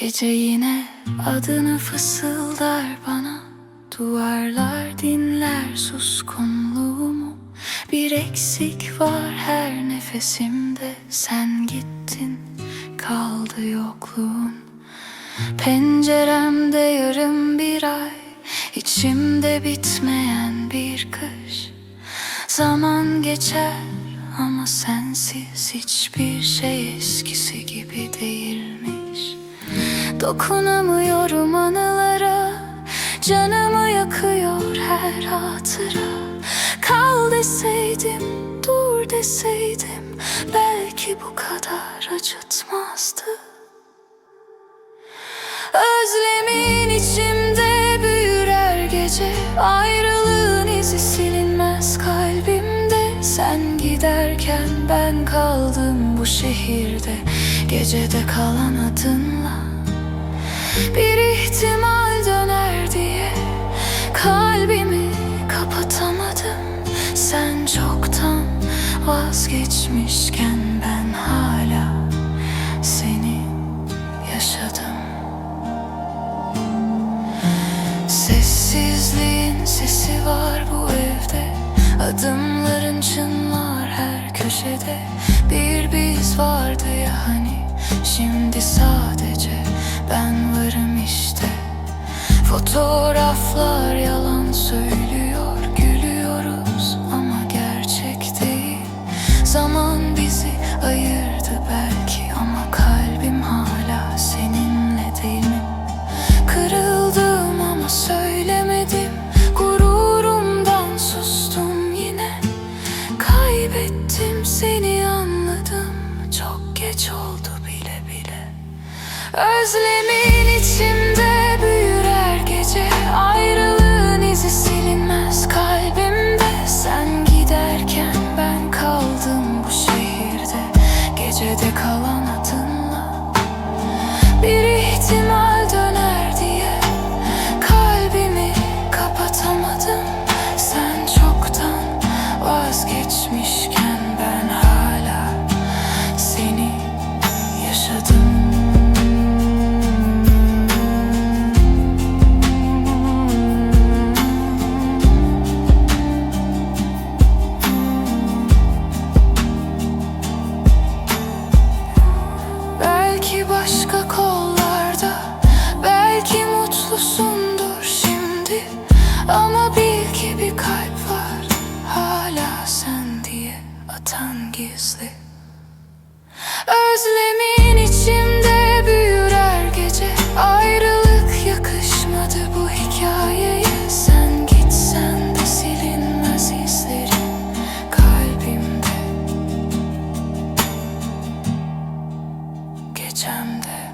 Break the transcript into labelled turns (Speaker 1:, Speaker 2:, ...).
Speaker 1: Gece yine adını fısıldar bana. Duvarlar dinler suskunluğumu. Bir eksik var her nefesimde. Sen gittin kaldı yokluğun. Penceremde yarım bir ay içimde bitmeyen bir kış. Zaman geçer ama sensiz hiçbir şey eskisi gibi değilmiş Dokunamıyorum anılara. Canımı yakıyor her hatıra. Kal deseydim, dur deseydim Belki bu kadar acıtmazdı. Özlemin içimde büyür her gece. Ayrılığın izi silinmez kalbimde. Sen giderken ben kaldım bu şehirde. Gecede kalan adınla Bir ihtimal döner diye Kalbimi kapatamadım. Sen çoktan vazgeçmişken ben hala seni yaşadım. Sessizliğin sesi var bu evde. Adımların çınlar her köşede. Bir biz vardı ya hani Şimdi sadece ben varım işte. Fotoğraflar yalan söylüyor Özlemin içimde büyür her gece. Ayrılığın izi silinmez kalbimde. Sen giderken ben kaldım bu şehirde. Gecede kalan başka kollarda. Belki mutlusundur şimdi Ama bil ki bir kalp var Hala sen diye atan gizli. Özlemi bahçemde